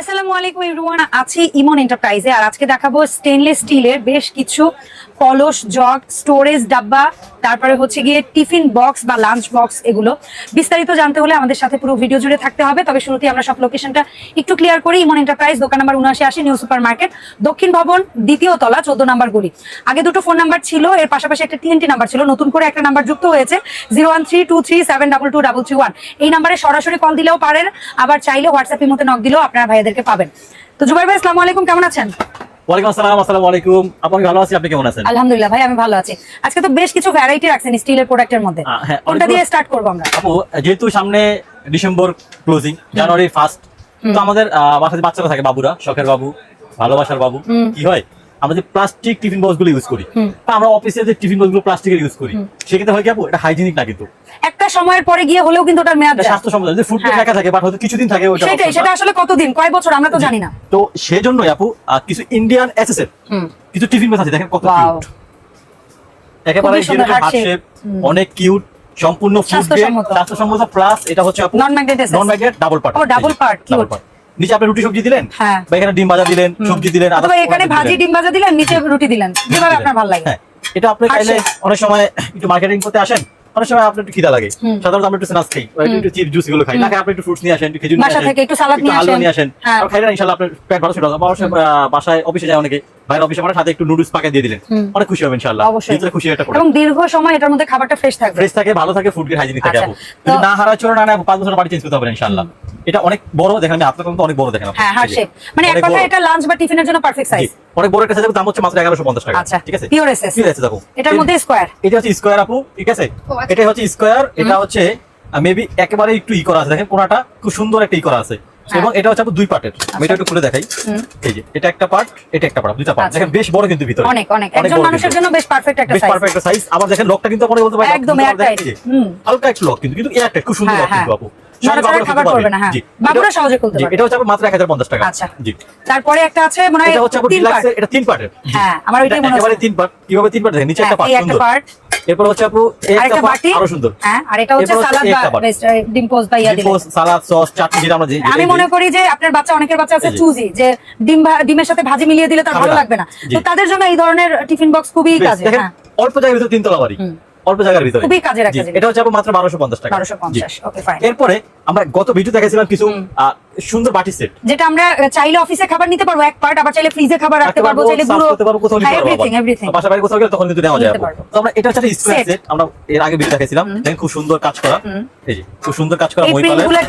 আসসালামু আলাইকুম এভরিওয়ান আছি ইমন এন্টারপ্রাইজে আর আজকে দেখাবো স্টেনলেস স্টিলের বেশ কিছু জগ স্টোরেজ ডাব্বা, তারপরে হচ্ছে গিয়ে টিফিন বক্স বা লাঞ্চ বক্স এগুলো। বিস্তারিত জানতে হলে আমাদের সাথে পুরো ভিডিও জুড়ে থাকতে হবে, তবে শুরুতে আমরা সব লোকেশনটা একটু ক্লিয়ার করি। ইমন এন্টারপ্রাইজ দোকান নাম্বার উনআশি আশি new super market Dakshin Bhavan, দ্বিতীয় তলা, চোদ্দ নাম্বার গুলি। আগে দুটো ফোন নাম্বার ছিল, এর পাশাপাশি একটা টিএনটি নাম্বার ছিল, নতুন করে একটা নাম্বার যুক্ত হয়েছে zero one three two three seven double two double three one এই নাম্বারে সরাসরি কল দিলেও পারেন, আবার চাইলে হোয়াটসঅ্যাপের মধ্যে নক দিলেও আপনারা ভাইয়াদেরকে পাবেন। তো জুবাই ভাই আসসালামু আলাইকুম কেমন আছেন? ওয়ালাইকুম আসসালাম আসসালামু আলাইকুম। আপনি ভালো আছি আপনি কেমন আছেন? আলহামদুলিল্লাহ ভাই আমি ভালো আছি। আজকে তো বেশ কিছু ভ্যারাইটি রাখছেন স্টিলের প্রোডাক্টের মধ্যে। আহ, হ্যাঁ, কোনটা দিয়ে স্টার্ট করব আমরা? আপু যেহেতু সামনে ডিসেম্বর ক্লোজিং জানুয়ারি ফার্স্ট তো আমাদের বাচ্চারা থাকে বাবুরা শখের বাবু ভালোবাসার বাবু কি হয়? আমরা যে প্লাস্টিক টিফিন বক্সগুলো ইউজ করি বা আমরা অফিসে যে টিফিন বক্সগুলো প্লাস্টিকের ইউজ করি সেক্ষেত্রে হয় কি আপু? এটা হাইজিনিক না কিন্তু। একটা সময়ের পরে গিয়ে হলেও কিন্তু ওটার মেয়াদ যায়। স্বাস্থ্যসম্মত যদি ফুড হ্যাঁ। লেখা থাকে বাট হয়তো কিছুদিন থাকে ওইটা সেটাই সেটা আসলে কতদিন? কয় বছর? আমরা তো জানি না। তো সেজন্যই আপু কিছু ইন্ডিয়ান এসএসএফ কিছু টিফিন বক্স আছে দেখেন কত কিউট একেবারে হার্ট শেপ অনেক কিউট সম্পূর্ণ ফুড স্বাস্থ্যসম্মত। প্লাস এটা হচ্ছে আপু magnet SS non magnet double part ও, double part, cute। নিচে আপনি রুটি সবজি দিলেন? হ্যাঁ। বা এখানে ডিম ভাজা দিলেন সবজি দিলেন অথবা এখানে ভাজি ডিম ভাজা দিলেন নিচে রুটি দিলেন। যেভাবে আপনার ভালো লাগে। হ্যাঁ। এটা আপনি চাইলে অনেক সময় একটু মার্কেটিং করতে আসেন অনেক সময় আপনার একটু খিদা লাগে। সাধারণত আমরা একটু স্ন্যাক্স খাই একটু চিপস জুস এগুলো খাই। না আপনি একটু ফ্রুটস নিয়ে আসেন একটু খেজুর নিয়ে আসেন একটু নিয়ে হ্যাঁ। আর খাইলে ইনশাআল্লাহ আপনার পেট ভালো বাসায় অফিসে যায় অনেকে। বাইরে অফিসে মানে সাথে একটু নুডলস পাকে দিয়ে দিলেন। অনেক খুশি হবে ইনশাআল্লাহ। অবশ্যই। খুশি একটা এবং দীর্ঘ সময় এটার মধ্যে খাবারটা ফ্রেশ থাকবে। ফ্রেশ থাকে ভালো থাকে ফুড গ্রেড হাইজিনিক থাকে আচ্ছা, আপু। যদি না হারা চলো না না পাঁচ বছর বাড়ি চেঞ্জ করতে হবে ইনশাআল্লাহ। এটা অনেক বড় দেখেন আমি আপনার কিন্তু অনেক বড় দেখেন আপু। হ্যাঁ হার্ট এই যে, শেপ মানে এক কথা এটা লাঞ্চ বা টিফিনের জন্য পারফেক্ট সাইজ অনেক বড় একটা সাইজের দাম হচ্ছে মাত্র এগারোশো পঞ্চাশ টাকা। আচ্ছা। ঠিক আছে? পিওর এসএস Pure SS দেখো। এটার মধ্যে স্কোয়ার এটা হচ্ছে স্কোয়ার আপু ঠিক আছে? আচ্ছা। এটা হচ্ছে স্কোয়ার এটা হচ্ছে মেবি একেবারে একটু ই করা আছে। দেখেন কোনাটা খুব সুন্দর একটা ই করা আছে। হ্যাঁ। এবং এটা হচ্ছে দুই পার্টের আমি এটা একটু খুলে দেখাই। এই যে এটা একটা পার্ট এটা একটা পার্ট দুইটা পার্ট আচ্ছা। দেখেন বেশ বড় কিন্তু ভিতরে। অনেক অনেক। একজন মানুষের জন্য বেশ পারফেক্ট একটা বেশ সাইজ পারফেক্ট সাইজ আবার দেখেন লকটা কিন্তু আপনি বলতে পারেন একদম হুম। হালকা একটু লক কিন্তু কিন্তু এয়ারটাইট খুব সুন্দর হ্যাঁ, লক কিন্তু হ্যাঁ। আপু। খাবার করবে না, হ্যাঁ। বাবুরা সহজে খুলতে পারবে। এটা হচ্ছে মাত্র 1050 টাকা। আচ্ছা। জি। তারপরে একটা আছে মনে হয় এটা হচ্ছে তিন part। এটা তিন পার্টের হ্যাঁ, আমার ওইটাই মনে হচ্ছে। তিন পার্ট কীভাবে তিন পার্ট দেখেন? নিচে হ্যাঁ, একটা পার্ট একটা সুন্দর। এরপর হচ্ছে আপু একটা বাটি। আরও সুন্দর। হ্যাঁ আর এটা হচ্ছে সালাদ বা ডিম পোস্ট বা ইয়া দিলে। সালাদ সস চাটনি যেটা আমরা আমি মনে করি যে আপনার বাচ্চা অনেকের বাচ্চা আছে চুজি যে। ডিম ডিমের সাথে ভাজি মিলিয়ে দিলে তার ভালো লাগবে না। তো তাদের জন্য এই ধরনের টিফিন বক্স খুবই কাজে হ্যাঁ। অল্প জায়গার ভিতরে তিনতলা বাড়ি। অল্প জায়গার ভিতরে। খুবই কাজের একটা জিনিস। এটা হচ্ছে মাত্র বারোশো পঞ্চাশ টাকা। 1250 ওকে ফাইন এরপরে আমরা গত ভিডিও দেখাইছিলাম কিছু সুন্দর বাটি সেট। যেটা আমরা চাইলে অফিসে খাবার নিতে পারব এক পার্ট আবার চাইলে ফ্রিজে খাবার রাখতে পারব চাইলে গুঁড়ো করতে পারব কোথাও নিতে পারব আবার। বাসা বাড়ি কোথাও গেলে তখন কিন্তু নেওয়া যায়। পারব। তো আমরা এটা হচ্ছে স্কোয়ার সেট আমরা এর আগে ভিডিও দেখাইছিলাম দেখেন খুব সুন্দর কাজ করা। এই যে খুব সুন্দর কাজ করা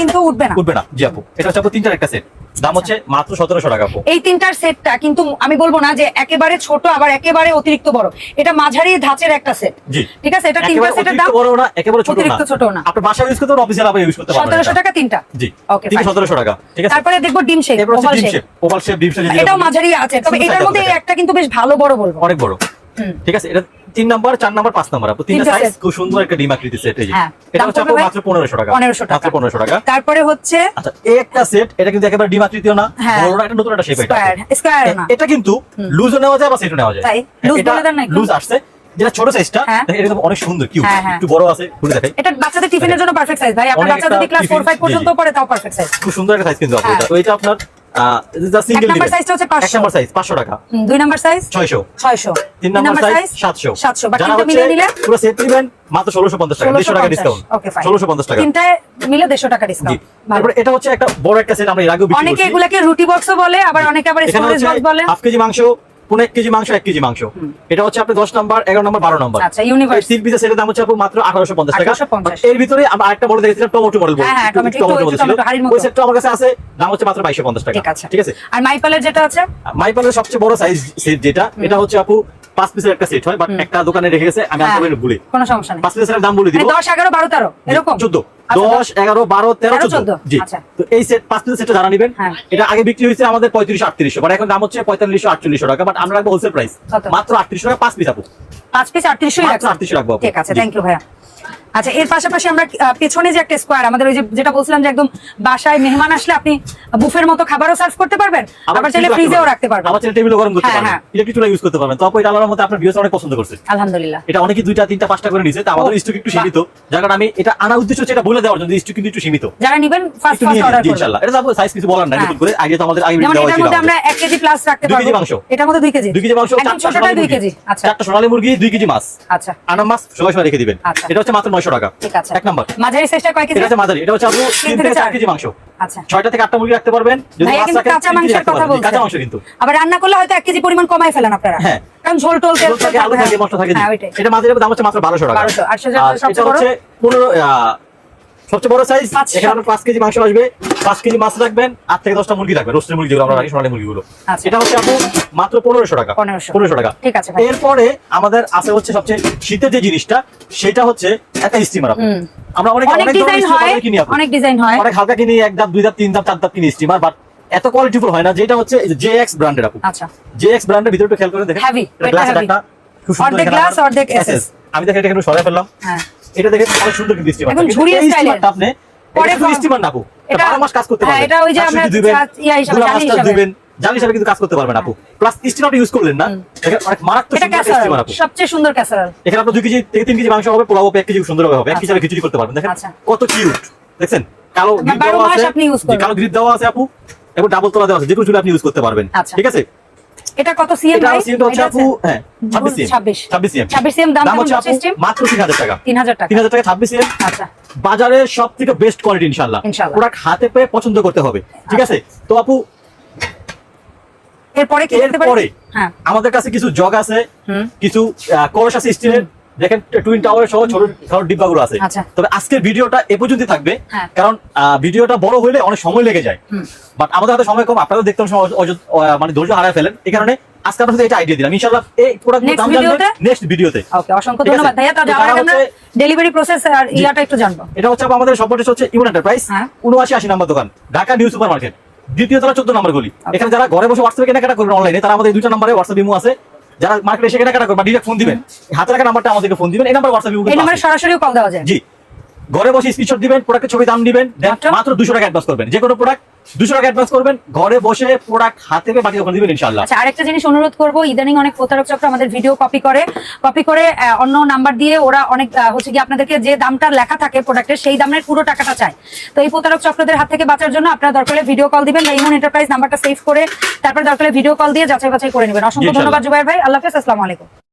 কিন্তু উঠবে না। উঠবে না। জি আপু এটা হচ্ছে আপু তিনটার একটা সেট দাম হচ্ছে মাত্র সতেরোশো টাকা এই তিনটার সেটটা কিন্তু আমি বলব না যে একেবারে ছোট আবার একেবারে অতিরিক্ত বড়। এটা মাঝারি ধাঁচের একটা সেট ঠিক আছে? এটা তিনটা সেটের দাম বড় না একেবারে ছোট না। অতিরিক্ত ছোট না। আপনি বাসায় ইউজ করতে অফিসিয়াল আবার ইউজ করতে পারবেন সতেরোশো এটা। টাকা তিনটা। জি। ওকে তিনশো সতেরোশো টাকা। ঠিক আছে? তারপরে দেখব ডিম শেপ হচ্ছে oval shape shape oval shape ডিম শেপ এটাও মাঝারি আছে তবে এটার মধ্যে একটা কিন্তু বেশ ভালো বড় বলব। অনেক বড়। ঠিক আছে? এটা তিন নাম্বার চার নাম্বার পাঁচ নাম্বার। আপু তিনটা তিনটা সাইজ খুব সুন্দর একটা ডিম আকৃতি সেট এই যে। হ্যাঁ। এটা হচ্ছে আপু মাত্র টাকা। 1500 টাকা। মাত্র পনেরোশো টাকা। তারপরে হচ্ছে আচ্ছা এই একটা সেট এটা কিন্তু একেবারে ডিম আকৃতিও না। হ্যাঁ। বড় একটা নতুন একটা শেপ এটা স্কয়ার না। এটা কিন্তু লুজও নেওয়া যায় বা সেটও নেওয়া যায়। বলে দেন না লুজ আসছে। যেটা ছোট সাইজটা হ্যাঁ। এটা অনেক সুন্দর কিউট হ্যাঁ, হ্যাঁ। একটু বড় আছে খুলে দেখাই। এটা বাচ্চাদের টিফিনের জন্য পারফেক্ট সাইজ ভাই। আপনার বাচ্চা যদি ক্লাস 4 5 পর্যন্ত পড়ে তাও পারফেক্ট সাইজ খুব সুন্দর একটা সাইজ কিন্তু আপু। এটা। তো এটা আপনার সিঙ্গেল নাম্বার size হচ্ছে 500 নাম্বার সাইজ 500 টাকা। দুই নাম্বার সাইজ 600 600 তিন নাম্বার সাইজ 700 700 বাকি যারা তিনটা হচ্ছে মিলিয়ে নিলে? পুরো সেট নেবেন মাত্র 1650 টাকা 150 টাকা ডিসকাউন্ট ওকে ফাইন 1650 টাকা। তিনটায় মিলে 150 টাকা ডিসকাউন্ট তারপরে এটা হচ্ছে একটা বড় একটা সেট আমরা এর আগেও বিক্রি অনেকে করছি। এগুলাকে রুটি বক্সও বলে আবার অনেকে আবার স্টোরেজ বক্স বলে। হাফ কেজি মাংস পনেরো এক কেজি মাংস এক কেজি মাংস। এটা হচ্ছে আপনি দশ নাম্বার এগারো নাম্বার বারো নাম্বার। আচ্ছা। তিন পিসের সেটের দাম হচ্ছে আপু মাত্র আঠারোশো পঞ্চাশ টাকা। 1850 এর ভিতরে আমরা আরেকটা মডেল দেখেছিলাম টমেটো মডেল হ্যাঁ, হ্যাঁ, টমেটো, একটু- একটু মডেল ছিল। ওই সেটটা আমার কাছে আছে দাম হচ্ছে মাত্র বাইশশো পঞ্চাশ টাকা। ঠিক আছে। ঠিক আছে? আর মাইপালের যেটা আছে? মাইপালের সবচেয়ে বড় সাইজ সেট যেটা এটা হচ্ছে আপু পাঁচ পিসের একটা সেট হয় বাট একটা দোকানে রেখে গেছে আমি আনতে পারি ভুলে। কোনো সমস্যা নেই। পাঁচ পিসের দাম বলে দিব। মানে 10 11 12 13 এরকম? চোদ্দ। আচ্ছা, দশ এগারো বারো তেরো তেরো, চোদ্দ। 14 জি। আচ্ছা। তো এই সেট পাঁচ পিসের সেটটা জানা নিবেন হ্যাঁ। এটা আগে বিক্রি হয়েছে আমাদের পঁয়ত্রিশ আটত্রিশশো। বাট এখন দাম হচ্ছে পঁয়তাল্লিশশো আটচল্লিশশো টাকা। বাট আমরা রাখব হোলসেল প্রাইস মাত্র আটত্রিশশো টাকা পাঁচ পিস আপু। পাঁচ পিস 3800 মাত্র রাখছেন। 3800 রাখব ঠিক আছে থ্যাংক ইউ ভাইয়া। আচ্ছা এর পাশাপাশি আমরা পেছনে যে একটা স্কোয়ার আমাদের ওই যে যেটা বলছিলাম যে একদম বাসায় মেহমান আসলে আপনি বুফের মতো খাবারও সার্ভ করতে পারবেন আবার চাইলে ফ্রিজেও রাখতে পারবেন। আবার চাইলে টেবিলে গরম করতে হ্যাঁ, পারবেন। হ্যাঁ। ইলেকট্রিক চুলা ইউজ করতে পারবেন। তো আপু এটা আলাদার মধ্যে আপনার ভিউস অনেক পছন্দ করছে। আলহামদুলিল্লাহ। এটা অনেকে দুইটা তিনটা পাঁচটা করে নিছে তা আমাদের স্টক একটু সীমিত। যার কারণে আমি এটা আনা উদ্দেশ্য হচ্ছে এটা বলে দেওয়ার জন্য স্টক কিন্তু একটু সীমিত। যারা নিবেন ফার্স্ট ফার্স্ট অর্ডার নিন, করবেন। ইনশাআল্লাহ। এটা তো সাইজ কিছু বলার নাই হ্যাঁ। নতুন করে। আইডিয়া তো আমাদের আগে দেওয়া ছিল মধ্যে আমরা আমাদের। এক কেজি প্লাস রাখতে পারব। কেজি মাংস। এটার মধ্যে দুই কেজি। দুই কেজি মাংস চারটা ছোটটাই সোনালী মুরগি। কেজি। আচ্ছা। চারটা সোনালী মুরগি দুই কেজি মাছ আচ্ছা। আনা মাছ সময় সময় রেখে দিবেন। আচ্ছা। এটা হচ্ছে মাত্র নয়শো টাকা। ঠিক আছে। এক নম্বর। মাঝারি সাইজটা কয় কেজি? এটা হচ্ছে মাদারি এটা হচ্ছে আপু তিন থেকে থেকে চার চার। কেজি মাংস। আচ্ছা। ছয়টা থেকে আটটা মুরগি রাখতে পারবেন। যদি মাছ রাখেন কাঁচা মাংসের কথা পারবেন। কাঁচা মাংস কিন্তু। আবার রান্না করলে হয়তো এক কেজি পরিমাণ কমাই ফেলেন আপনারা। হ্যাঁ। কারণ ঝোল টোল তেল থাকে, আলু থাকে, মশলা থাকে, হ্যাঁ এটা মাঝের দাম হচ্ছে মাত্র বারোশো টাকা। 1200, আর সেটা সবচেয়ে বড়? হচ্ছে পনেরো আহ, সবচেয়ে বড় সাইজ এখানে আপনার পাঁচ কেজি মাংস আসবে। পাঁচ কেজি মাছ রাখবেন আট থেকে দশটা মুরগি রাখবেন রোস্টের মুরগি যেগুলো আমরা রাখি সোনালী মুরগিগুলো। আচ্ছা। এটা হচ্ছে আপু মাত্র পনেরোশো টাকা। পনেরোশো। টাকা। ঠিক আছে এরপরে আমাদের আছে হচ্ছে সবচেয়ে শীতের যে জিনিসটা সেটা হচ্ছে একটা স্টিমার আপু আমরা অনেক অনেক ডিজাইন হয় অনেক ডিজাইন হয়। অনেক হালকা কিনি এক ধাপ দুই ধাপ তিন ধাপ চার ধাপ কিনি স্টিমার বাট এত কোয়ালিটিফুল হয় না যেটা হচ্ছে জে এক্স ব্র্যান্ডের আপু আচ্ছা। জে এক্স ব্র্যান্ডের ভিতরে একটু খেয়াল করে দেখেন। Glass heavy। একটা খুব সুন্দর অর্ধেক এখানে আমার অর্ধেক SS আমি দেখেন এটা একটু সরাই ফেললাম। হ্যাঁ। এটা দেখেন অনেক সুন্দর কিন্তু স্টিমার ঝুরিয়ে style এর। আপনি পরে স্টিমার না আপু। এটা এটা- 12 মাস কাজ করতে এটা ওই যে আমরা শাকসবজি দিবেন, চা- ইয়া হিসাবে, গুঁড়া হিসাবে। দিবেন হিসাবে কিন্তু কাজ করতে পারবেন আপু প্লাস স্টিমারটা ইউজ করলেন না অনেক মারাত্মক সুন্দর আপু সবচেয়ে সুন্দর ক্যাসারোল এখানে আপনার দুই কেজি থেকে তিন কেজি মাংস হবে পোলাও এক কেজি সুন্দর হবে হবে এক আচ্ছা। হিসাবে খিচুড়ি করতে পারবেন দেখেন আচ্ছা। কত কিউট কালো আপনার গ্রিপ দেওয়া আছে। কালো দেওয়া আছে আপু এবং ডাবল তোলা দেওয়া আছে যে কোনো চুলে আপনি ইউজ করতে পারবেন আচ্ছা। ঠিক আছে এটা কত সিএম ভাই? এটা হচ্ছে আপু হ্যাঁ 26 সিএম। 26 26 সিএম। 26 সিএম দাম হচ্ছে আপু মাত্র 3000 টাকা। 3000 টাকা। 3000 টাকা 26 সিএম। আচ্ছা। বাজারে সব থেকে বেস্ট কোয়ালিটি ইনশাআল্লাহ। ইনশাআল্লাহ। প্রোডাক্ট হাতে পেয়ে পছন্দ করতে হবে। ঠিক আছে? তো আপু এরপরে কি করতে পারি? হ্যাঁ। আমাদের কাছে কিছু জগ আছে কিছু কলস আছে স্টিলের দেখেন টুইন টাওয়ার সহ ছোট ছোট ডিব্বাগুলো আছে। আচ্ছা। তবে আজকের ভিডিওটা এ পর্যন্ত থাকবে। হ্যাঁ। কারণ ভিডিওটা বড় হইলে অনেক সময় লেগে যায়। বাট আমাদের হাতে সময় কম আপনারা দেখতে মানে ধৈর্য হারায় ফেলেন। এই কারণে আজকে আপনার সাথে এটা আইডিয়া দিলাম। ইনশাআল্লাহ এই প্রোডাক্ট দাম জানবেন নেক্সট ভিডিওতে ওকে অসংখ্য ধন্যবাদ। ভাইয়া তো যাওয়ার আগে আমরা ডেলিভারি প্রসেস আর। ইয়াটা একটু জানব। এটা হচ্ছে আমাদের সব হচ্ছে ইউন এন্টারপ্রাইজ হ্যাঁ। উনআশি আশি নাম্বার দোকান ঢাকা নিউ সুপার মার্কেট দ্বিতীয় তলা চোদ্দ নম্বর গলি। এখানে যারা ঘরে বসে হোয়াটসঅ্যাপে কেনাকাটা করবেন অনলাইনে তারা আমাদের দুইটা নাম্বারে হোয়াটসঅ্যাপ ইমো আছে। যারা মার্কেটে এসে কেনাকাটা করবেন ডিরেক্ট ফোন দিবেন। হাতে রাখা নাম্বারটা আমাদেরকে ফোন দিবেন এই নাম্বার হোয়াটসঅ্যাপ এই নাম্বারে সরাসরি কল দেওয়া যায়। জি। ঘরে বসে স্ক্রিনশট দিবেন প্রোডাক্টের ছবি দাম দিবেন? মাত্র দুশো টাকা অ্যাডভান্স করবেন। যে কোনো প্রোডাক্ট দুশো টাকা অ্যাডভান্স করবেন ঘরে বসে প্রোডাক্ট হাতে পেয়ে বাকি ওখানে দিবেন ইনশাল্লাহ আচ্ছা আরেকটা জিনিস অনুরোধ করব ইদানিং অনেক প্রতারক চক্র আমাদের ভিডিও কপি করে। কপি করে অন্য নাম্বার দিয়ে ওরা অনেক হচ্ছে কি আপনাদেরকে যে দামটা লেখা থাকে প্রোডাক্টের সেই দামের পুরো টাকাটা চায়। তো এই প্রতারক চক্রদের হাত থেকে বাঁচার জন্য আপনারা দরকার হলে ভিডিও কল দিবেন ইমন এন্টারপ্রাইজ নাম্বারটা সেভ করে তারপর দরকার হলে ভিডিও কল দিয়ে যাচাই বাছাই করে নেবেন। অসংখ্য ধন্যবাদ জুবাইর ভাই। আল্লাহ হাফেজ আসসালামু আলাইকুম।